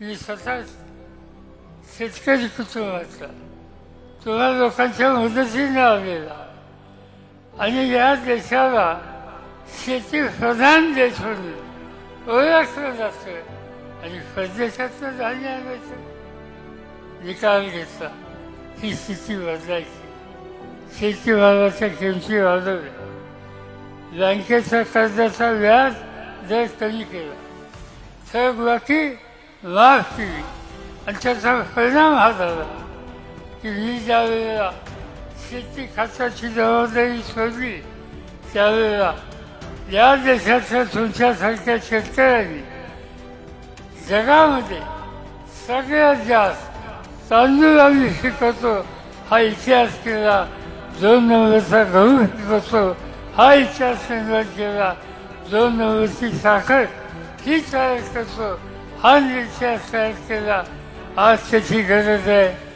मी स्वतः शेतकरी कुटुंबाचा. तुम्हा लोकांच्या मदतीने आलेला. आणि या देशाला शेती प्रधान देश म्हणून ओळखलं जातं. आणि परदेशातलं धान्य आणायचं. निकाल घेतला. ही स्थिती बदलायची. शेतीमालाच्या किमती वाढवल्या. बँकेच्या कर्जाचा व्याज दर कमी केला. तर बाकी माफ केली आणि त्याचा परिणाम हा झाला की मी ज्यावेळेला शेती खात्याची जबाबदारी सोडली त्यावेळेला या देशाच्या तुमच्यासारख्या शेतकऱ्यांनी जगामध्ये सगळ्यात जास्त तांदूळ आम्ही शिकवतो हा इतिहास केला. दोन नंबरचा गहू शिकवतो हा इतिहास निर्माण केला. दोन नंबरची साखर ही तयार करतो. हा इतिहास तयार केला आज त्याची गरज आहे